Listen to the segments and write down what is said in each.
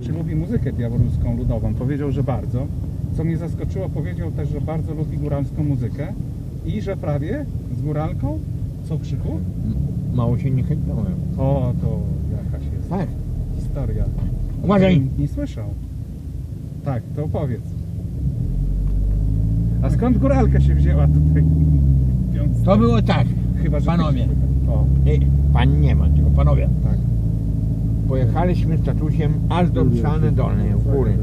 Czy lubi muzykę białoruską ludową? Powiedział, że bardzo. Co mnie zaskoczyło, powiedział też, że bardzo lubi góralską muzykę i że prawie z góralką. Co krzyku? Mało się nie chętnąłem. O, to jakaś jest Tak. historia. Uważaj. Nie słyszał. Tak, to opowiedz. A skąd góralka się wzięła tutaj? To było tak, Chyba, że panowie. O, Nie, pan nie ma, tylko panowie. tak. Pojechaliśmy z tatusiem aż do Mszany Dolnej, w góry.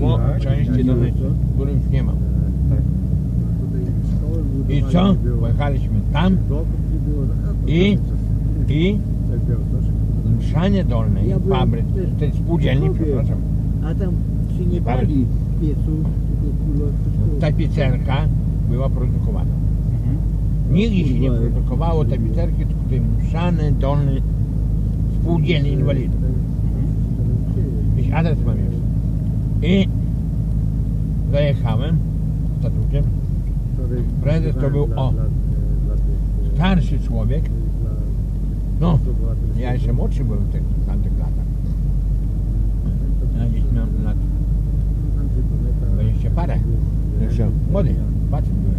No, Tak. części do góry już nie mam. tak. I co? Pojechaliśmy tam i, i w Mszanie Dolnej, fabryk, tej spółdzielni, przepraszam, A tam się nie pali w piecu, tylko wszystko... tapicerka była produkowana. Mhm. Nigdzie się nie produkowało tapicerki, tylko tej Mszany Dolnej spółdzielni inwalidów. Jakiś adres mam już. I zajechałem z tatusiem. Prezes to był, o, Starszy człowiek, no, ja jeszcze młodszy byłem w tych tamtych latach. Ja gdzieś miałem lat 20 parę. Jeszcze młody, facet byłem.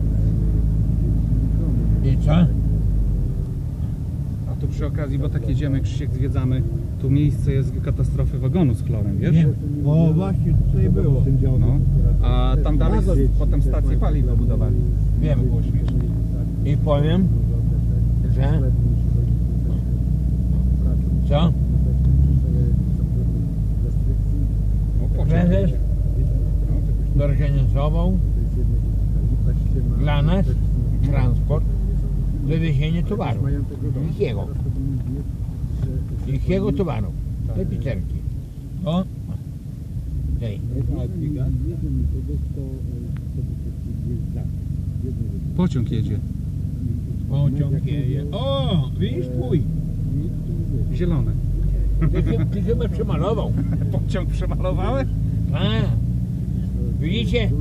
I co? A tu przy okazji, bo tak jedziemy, Krzysiek zwiedzamy, tu miejsce jest katastrofy wagonu z chlorem, wiesz? Wiem. O, właśnie tutaj było. No. A tam dalej z, potem stację paliw dobudowali. Wiem. Było śmiesznie. I powiem, że co? No, Prezes zorganizował dla nas transport, wywiezienie towaru. Jego. Ich jego towaru. Te piterki. O, tej. Pociąg jedzie. Pociąg jeje. O, widzisz twój. Zielone. Ty, chyba przemalował. Pociąg przemalowałeś? A, widzicie?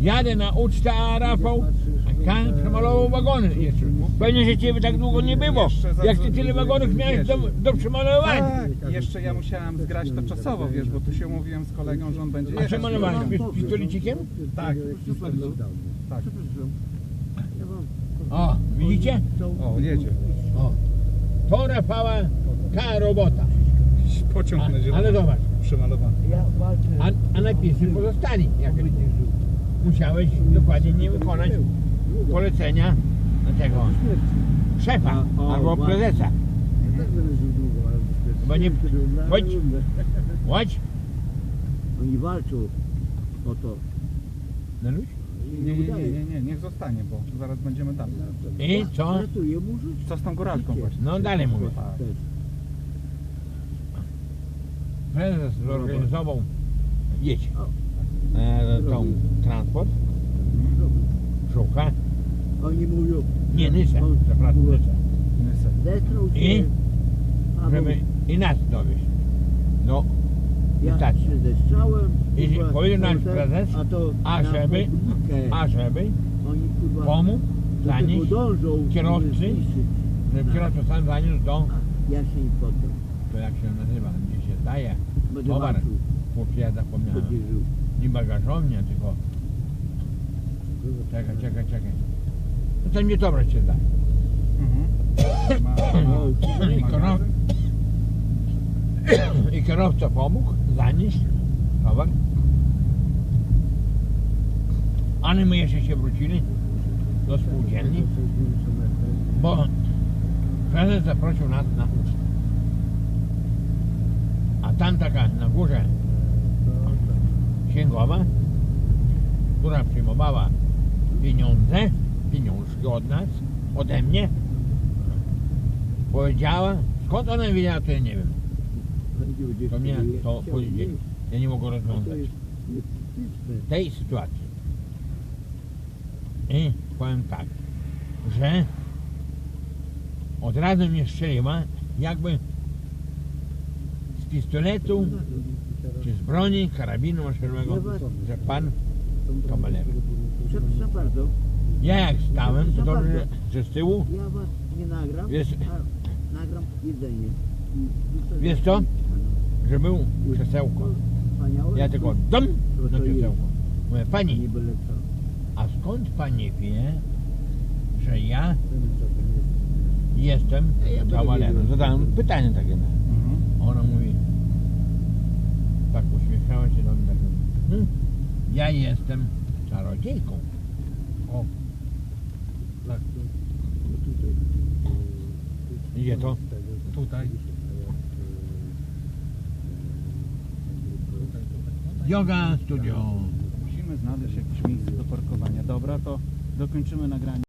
Jadę na ucztę, a Rafał a Kan przemalował wagony jeszcze. Pewnie, że ciebie tak długo nie było. Jeszcze za- Jak ty tyle wagonów miałeś do, do przemalowania. Tak. Jeszcze ja musiałem zgrać to czasowo, wiesz, bo tu się umówiłem z kolegą, że on będzie A jechać. przemalowałeś pis- pistolecikiem? Tak. Tak. O, widzicie? O, jedzie. O. To Rafała ta robota. Pociąg A, na zielono. ale zobacz, Przemalowany. Ja walczę. a, a napisy pozostali. Jak musiałeś dokładnie nie wykonać polecenia tego szefa albo prezesa. Chyba nie- chodź. Chodź. Oni walczą o to. Danuś. Nie, nie, nie, nie, nie, niech zostanie, bo zaraz będziemy dalej. I co? Ratuję mu życie. Co z tą góralką właśnie? No dalej mówię. Tak. Też. Prezes zorganizował jedź e, tą transport, Oni mówią, nie Nysę, on, przepraszam, I? żeby i nas dowieść. No, ja tak. się zestrzałem, I kurwa, powiedział nasz potem, prezes, a, to a żeby- a żeby Oni kurwa tego zanieść, kierowcy, żeby żeby kierowca sam zaniósł do, Ja się im potem to jak się nazywa, gdzie się daje, towar, kurczę ja zapomniałem, nie bagażownia, tylko, czekaj, czekaj, czekaj, to nie dobra się zdaje. Mhm. I magazyn? I kierowca pomógł zanieść towar. Ale my jeszcze się wrócili do spółdzielni, bo prezes zaprosił nas na. A tam taka na górze księgowa, która przyjmowała pieniądze, pieniążki od nas, ode mnie, powiedziała, skąd ona wiedziała, to ja nie wiem. To mnie to powiedzieli. Ja nie mogę rozwiązać tej sytuacji. I powiem tak, że od razu mnie strzeliła, jakby z pistoletu, czy z broni, karabinu maszynowego, że pan kawaler. Przepraszam bardzo, Ja jak stałem, to dobrze, że z tyłu, ja was nie nagram, Wiesz- a nagram jedzenie. I- i sobie- Wiesz co? że był krzesełko. wspaniałe. Ja tylko dom To jest. krzesełko. Mówię, pani, Nie byle co. a skąd pani wie, że ja co jest. jestem Ja-. Zadałem pytanie takie. no. Mhm. Ona mówi, tak uśmiechała się do mnie, tak mówi, hm, ja jestem czarodziejką. O, Tak, to, to tutaj. e, Gdzie to? z tego, z Tutaj. tego, a jak, e, tutaj, tutaj, tutaj. Yoga Studio. Musimy znaleźć jakieś miejsce do parkowania. Dobra, to dokończymy nagranie.